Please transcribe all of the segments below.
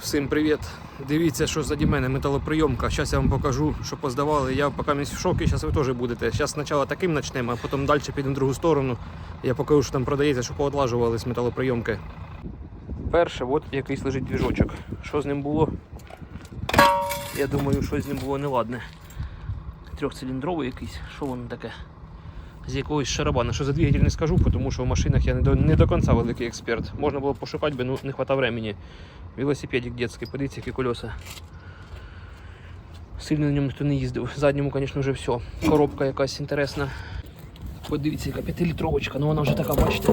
Всім привіт! Дивіться, що заді мене металоприйомка. Зараз я вам покажу, що поздавали. Я поки в шокі, зараз ви теж будете. Зараз спочатку таким почнемо, а потім далі підемо в другу сторону. Я покажу, що там продається, що поодлажувались металоприйомки. Перше, от якийсь лежить двіжочок. Що з ним було? Я думаю, що з ним було неладне. Трьохциліндровий якийсь. Що воно таке? З якогось шарабана. Що за двигатель не скажу, тому що в машинах я не до, не до кінця великий експерт. Можна було пошукати, би, ну не хватало времени. Велосипедик детський, подивіться, які колеса. Сильно на ньому ніхто не їздив. Задньому, звісно, вже все. Коробка якась інтересна. Подивіться, яка п'ятилітровочка, ну вона вже така, бачите,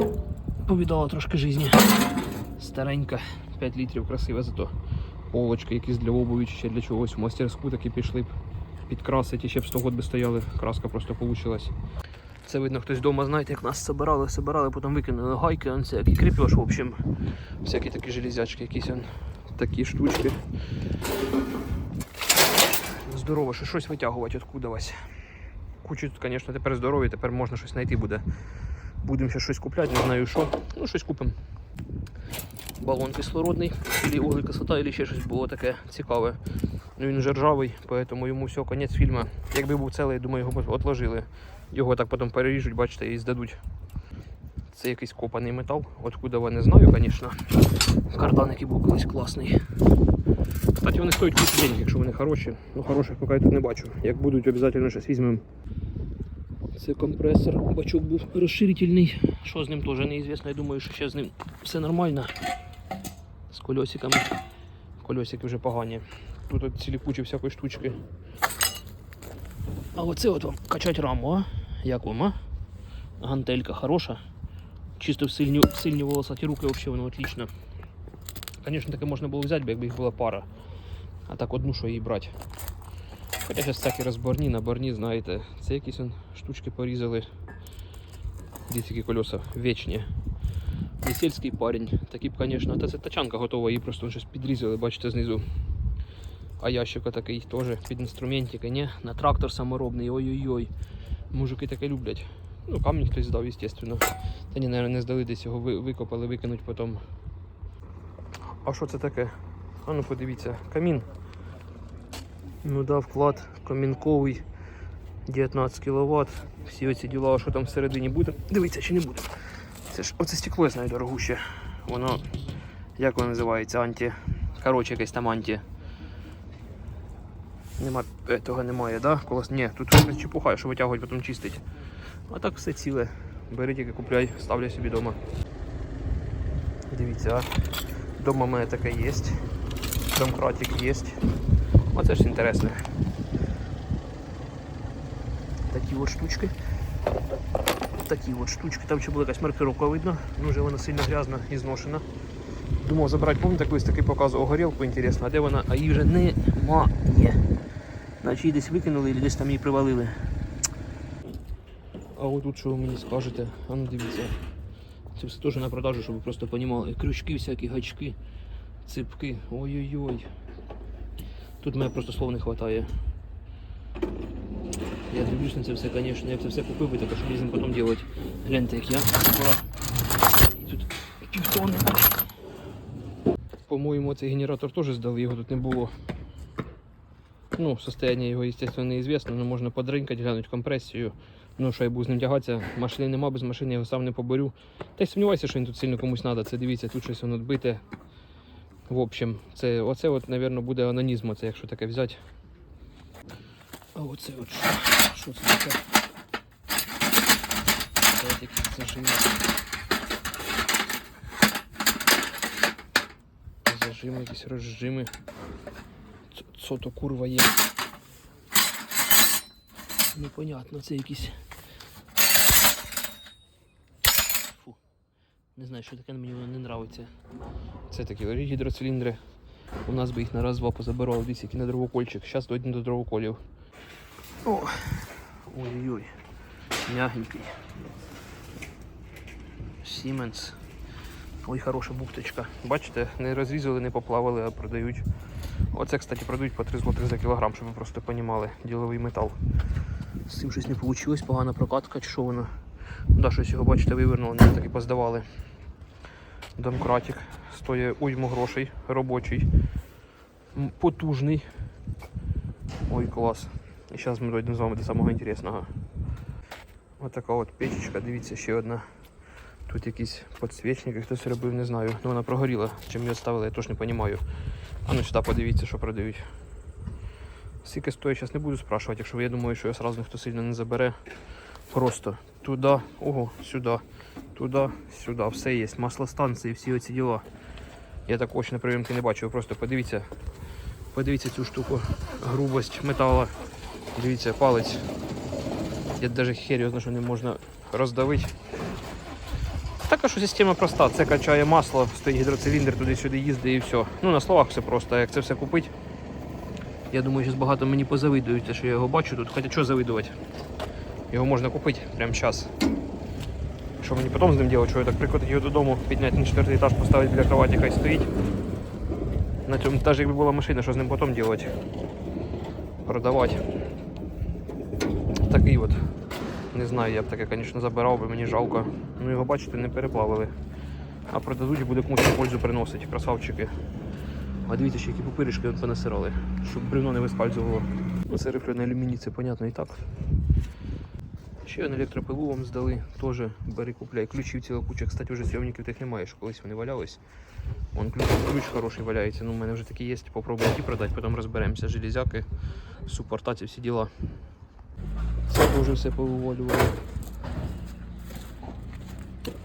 повідала трошки житті. Старенька, 5 літрів, красива зато. Полочки якісь для обуві чи ще для чогось. В мастерську такі пішли б підкрасити, ще б 100 год би стояли. Краска просто получилась. Це видно, хтось вдома, знаєте, як нас собирали, собирали, потім викинули гайки, он всякий кріпеж, в общем. Всякі такі железячки, якісь он, такі штучки. Здорово, що щось витягувати откуда вас. Кучу тут, звісно, тепер здорові, тепер можна щось знайти буде. Будемо ще щось купляти, не знаю що. Ну, щось купимо. Балон кислородний, або углекислота, або ще щось було таке цікаве. Ну він вже ржавий, тому йому все, кінець фільму. Якби був цілий, думаю, його б отложили. Його так потім переріжуть, бачите, і здадуть. Це якийсь копаний метал, откуда я не знаю, звісно. Кардан, який був колись класний. Кстати, вони стоять кучу денег, якщо вони хороші. Ну хороших поки я тут не бачу. Як будуть, обов'язково щось візьмемо. Це компресор, бачок був розширительний. Що з ним теж неізвісно. Я думаю, що ще з ним все нормально. З кольосиками. Кольосики вже погані. Тут цілі кучі всякої штучки. А оце от вам качать раму, а? Як вам, а? Гантелька хороша. Чисто в сильні, в сильні волосаті руки взагалі воно отлично. Звісно, таке можна було взяти, якби їх була пара. А так одну, що її брати. Хоча зараз всякі розборні, наборні, знаєте, це якісь он, штучки порізали. Дивіться, які колеса вічні. Не сільський парень. Такі б, звісно, та це тачанка готова, її просто щось підрізали, бачите, знизу. А ящик такий теж під інструментики, ні? На трактор саморобний, ой-ой-ой. Мужики таке люблять. Ну, камінь хтось здав, звісно. Та ні, наверное, не здали, десь його викопали, викинуть потім. А що це таке? А ну подивіться, камін. Ну да, вклад камінковий 19 кВт. Всі оці діла, що там всередині буде. Дивіться, чи не буде. Це ж оце стекло, я знаю, дорогуще. Воно, як воно називається, анті. Коротше, якесь там анті. Нема, е, того немає, да? Колос... Ні, тут чепуха, що витягувати, потім чистить. А так все ціле. Бери тільки купляй, ставлю собі вдома. Дивіться, а. Дома в мене таке є. Домкратик є. Оце ж інтересне. Такі от штучки. Такі от штучки. Там ще була якась маркировка видно. Ну вже вона сильно грязна і зношена. Думав забрати, пам'ятаєте, колись такий показував горілку, інтересно, а де вона? А її вже немає. Наче десь викинули і десь там її привалили. А от тут що ви мені скажете? А ну дивіться. Це все теж на продажу, щоб ви просто розуміли. Крючки, всякі гачки, ципки. Ой-ой-ой. Тут мене просто слов не вистачає. Я дивлюсь на це все, звісно. Я б це все купив би, так що мені з ним потім робити. Гляньте, як я. І тут півтони. По-моєму, цей генератор теж здали, його тут не було. Ну, состояние його, естественно, неізвісно, але можна подринкати, глянути компресію. Ну, що я буду з ним тягатися, машини нема, без машини я його сам не поборю. Та й сумніваюся, що він тут сильно комусь треба. Це дивіться, тут щось воно відбите. В общем, це, оце, от, мабуть, буде анонізм, оце, якщо таке взяти. А оце от що? Що це таке? Це такі зажими. Зажими, якісь розжими. Що то курва є? Непонятно, це якісь. Фу. Не знаю, що таке мені воно не нравиться. Це такі гідроциліндри. У нас би їх на раз-два позабирали, десь які на дровокольчик. Зараз дойдемо до дровоколів. Ой-ой-ой. Мягенький. Siemens. Ой, хороша бухточка. Бачите, не розрізали, не поплавали, а продають. Оце, кстати, продають по 3 злотих за кілограм, щоб ви просто розуміли. Діловий метал. З цим щось не вийшло, погана прокатка чи що воно. Да, щось його, бачите, вивернуло, не так і поздавали. Домкратик. Стоїть уйму грошей, робочий. Потужний. Ой, клас. І зараз ми дійдемо з вами до самого інтересного. Ось така от печечка, дивіться, ще одна. Тут якісь підсвічники, хтось робив, не знаю. Ну вона прогоріла. Чим її ставили, я теж не розумію. А ну сюди подивіться, що продають. Скільки стоїть, зараз не буду спрашувати, якщо я думаю, що я сразу ніхто сильно не забере. Просто туди, ого, сюди, туди, сюди. Все є. Маслостанції, всі оці діла. Я так очно прийомки не бачив. Просто подивіться. Подивіться цю штуку. Грубость металу. Дивіться, палець. Я навіть серйозно, що не можна роздавити. Така що система проста. Це качає масло, стоїть гідроциліндр, туди-сюди їздить і все. Ну на словах все просто. Як це все купити? Я думаю, зараз багато мені позавидують, що я його бачу тут. Хоча що завидувати? Його можна купити прямо зараз. Що мені потім з ним робити, що я так прикотити його додому, підняти на четвертий етаж, поставити біля кроваті, хай стоїть. На цьому навіть якби була машина, що з ним потім робити? Продавати. Такий от. Не знаю, я б таке, звісно, забирав би, мені жалко. Ну його бачите, не переплавили. А продадуть і буде комусь пользу приносити, красавчики. А дивіться, ще які пупиришки понасирали, щоб бревно не виспальзувало. Ну це рифлений алюміній, це понятно і так. Ще один електропилу вам здали, теж бери купляй. Ключів ціла куча. Кстати, вже сйомників тих немає, що колись вони валялись. Вон ключ, ключ хороший валяється. Ну, у мене вже такі є, попробую ті продати, потім розберемося. Железяки, супорта, всі діла. Це теж все повивалювало.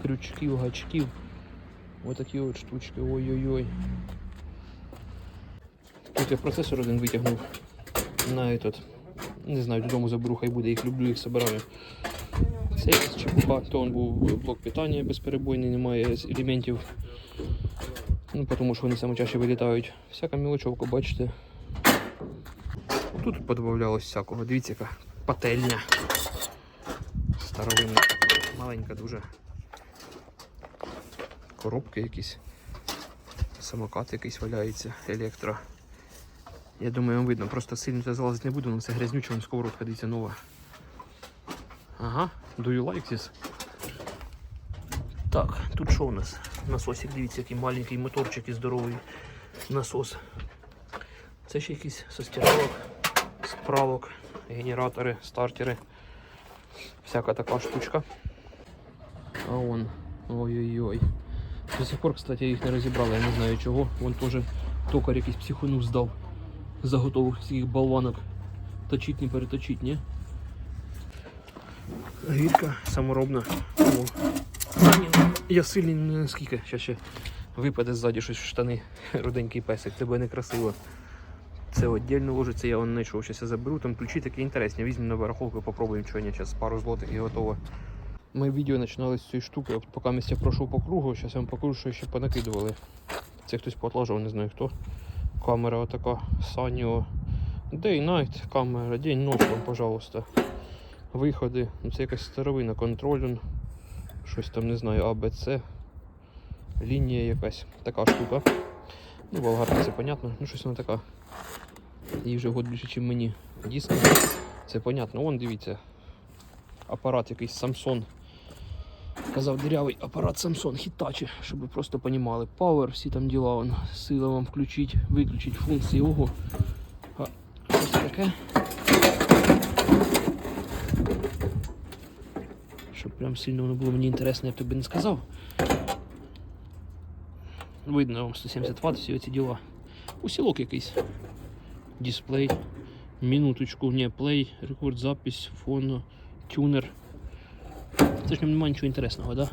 Крючків, гачків. Ось такі от штучки. Ой-ой-ой. Тут я процесор один витягнув на этот. Не знаю, додому заберу, хай буде, їх люблю, їх собираю. Це якась чепуха, то он був блок питання безперебойний, немає елементів. Ну, тому що вони саме чаще вилітають. Всяка мілочовка, бачите. Тут подобавлялось всякого. Дивіться, яка пательня. Старовинна, маленька дуже. Коробки якісь. Самокат якийсь валяється, електро. Я думаю, вам видно, просто сильно це залазити не буду, але це грязнюче, вон сковородка, дивіться, нова. Ага, do you like this? Так, тут що у нас? Насосик, дивіться, який маленький моторчик і здоровий насос. Це ще якісь со стиралок, справок, генератори, стартери. Всяка така штучка. А вон, ой-ой-ой. До сих пор, кстати, їх не розібрали, я не знаю чого. Вон теж токар якийсь психонув здав. Заготовок цих болванок. Точить, не переточить, ні? Гірка саморобна. О. Я сильний наскільки. Ще ще випаде ззаді щось в штани. Руденький песик, це буде не красиво. Це віддільно ложиться, я вон знайшов, зараз заберу, там ключі такі інтересні. Візьмемо на барахолку, попробуємо чого зараз пару злотих і готово. Моє відео починалось з цієї штуки, от поки я пройшов по кругу, зараз я вам покажу, що ще понакидували. Це хтось подлажав, не знаю хто. Камера отака Sanyo. Day night камера, день ночь вам, пожалуйста. Виходи. Ну, це якась старовина, контроль. Щось там не знаю, АБЦ. Лінія якась. Така штука. Ну, болгарка, це понятно. Ну, щось вона така. Їй вже год більше, ніж мені. Диск. Це понятно. Вон дивіться. Апарат якийсь Samsung. Казав дирявий апарат Samsung Hitachi, щоб ви просто понімали. Power, всі там діла, вон, сила вам включить, виключить функції. Ого. А, що це таке? Щоб прям сильно воно було мені інтересно, я б тобі не сказав. Видно вам 170 Вт, всі ці діла. Усілок якийсь. Дисплей. Минуточку, не, плей, рекорд, запись, фон, тюнер. Це ж в ньому немає нічого інтересного, да?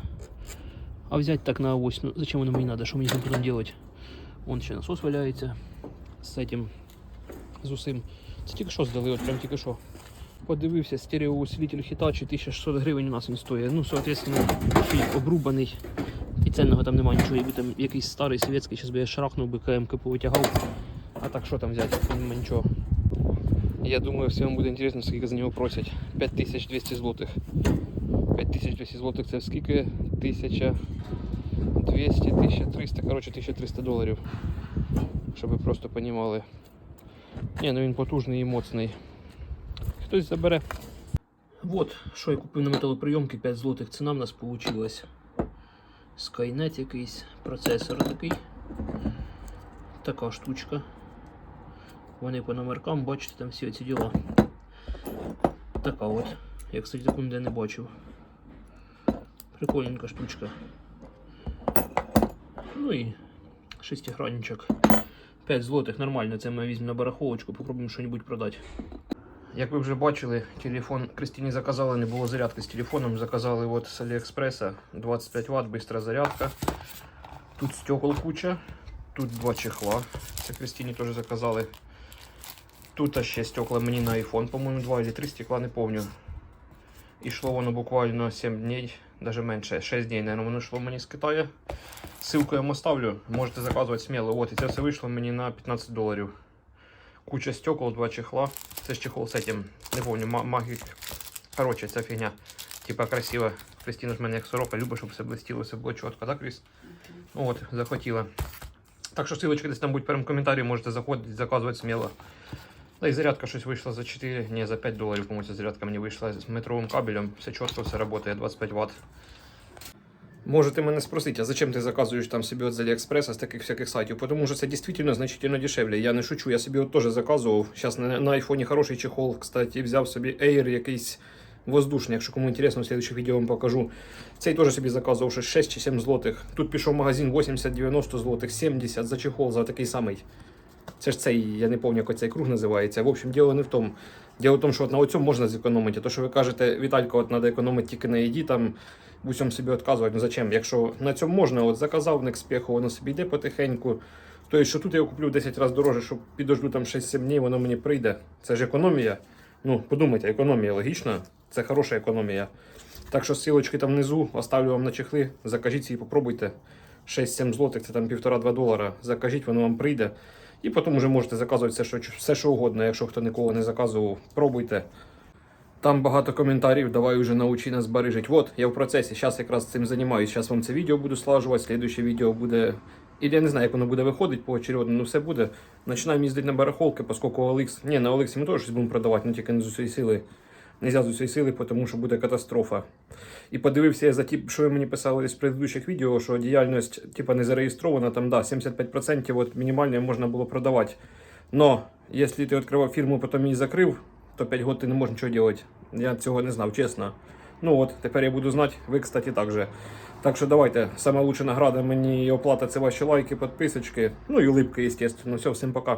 А взять так на ось, ну зачем воно мені надо, що мені з ним потім делать? Вон ще насос валяється з цим, з усім. Це тільки що здали, от прям тільки що. Подивився, стереоусилитель Hitachi 1600 гривень у нас він стоїть. Ну, соответственно, ще й обрубаний. І ценного там немає нічого, якби там якийсь старий совєтський, зараз би я шарахнув би КМК повитягав. А так що там взяти? Нема нічого. Я думаю, всім буде інтересно, скільки за нього просять. 5200 злотих. 5200 злотих це скільки? 1200, 1300, коротше 1300 доларів. Щоб ви просто понімали. Ні, ну він потужний і моцний. Хтось забере. Вот, що я купив на металоприйомки 5 злотих. Ціна в нас вийшла. Skynet якийсь, процесор такий. Така штучка. Вони по номеркам, бачите, там всі ці діла. Така от. Я, кстати, таку ніде не бачив. Прикольненька штучка. Ну і шестигранничок. 5 злотих, нормально, це ми візьмемо на барахолочку, попробуємо щось продати. Як ви вже бачили, телефон Кристині заказали, не було зарядки з телефоном. Заказали от з Аліекспреса 25 Вт, бистра зарядка. Тут стекол куча, тут два чехла. Це Кристині теж заказали. Тут ще стекла мені на iPhone, по-моєму, 2 или 3 стекла, не помню. Ішло воно буквально 7 днів, навіть менше, 6 днів, наверное, воно йшло мені з Китаю. Ссылку я вам оставлю, можете заказувати сміло. От, і це все вийшло мені на 15 доларів. Куча стекол, два чехла. Це ж чехол з этим, не помню, ма- магік. Короче, ця фігня. Типа красиво. Кристина ж мене як сорока, любить, щоб все блистіло, все було чітко, так, Кріс? Ну От, захотіла. Так що ссылочка десь там буде в першому коментарі, можете заходити, заказувати сміло. Да і зарядка щось вийшла за 4, ні, за 5 доларів, по-моєму, ця зарядка мені вийшла з метровим кабелем. Все чітко, все працює, 25 Вт. Можете мене спросити, а зачем ти заказуєш там собі от з Аліекспреса з таких всяких сайтів? Тому що це дійсно значительно дешевле. Я не шучу, я собі от теж заказував. Зараз на, на айфоні хороший чехол, кстати, взяв собі Air якийсь воздушний. Якщо кому інтересно, в следующих відео вам покажу. Цей теж собі заказував щось 6 чи 7 злотих. Тут пішов магазин 80-90 злотих, 70 за чехол, за такий самий. Це ж цей, я не пам'ятаю, як цей круг називається. В общем, діло не в тому. Діло в тому, що от на цьому можна зекономити. То, що ви кажете, Віталько, от треба економити тільки на їді, там в усьому собі відказувати. Ну зачем? Якщо на цьому можна, от заказав не к спеху, воно собі йде потихеньку. Тобто, що тут я куплю 10 разів дороже, щоб підожду там 6-7 днів, воно мені прийде. Це ж економія. Ну, подумайте, економія логічно, це хороша економія. Так що ссылочки там внизу, оставлю вам на чехли, закажіть і попробуйте. 6-7 злотих, це там 1,5-2 долара. Закажіть, воно вам прийде. І потім вже можете заказувати все, що, все, що угодно. Якщо хто ніколи не заказував, пробуйте. Там багато коментарів, давай уже научи нас барижить. Вот, я в процесі, зараз якраз цим займаюся. Зараз вам це відео буду слажувати, слідуще відео буде. І я не знаю, як воно буде виходити поочередно, ну все буде. Починаємо їздити на барахолки, оскільки OLX. Ні, на OLX ми теж щось будемо продавати, але тільки не з усієї сили. Нельзя з усієї сили, тому що буде катастрофа. І подивився я за ті, що ви мені писали з предыдущих відео, що діяльність типа не зареєстрована, там да, 75% от мінімально можна було продавати. Но якщо ти відкривав фірму, потім її закрив, то 5 років ти не можеш нічого робити. Я цього не знав, чесно. Ну от, тепер я буду знати, ви, кстати, так же. Так що давайте, Саме лучша награда мені і оплата це ваші лайки, підписочки, ну і улипки, естественно. Все, всім пока.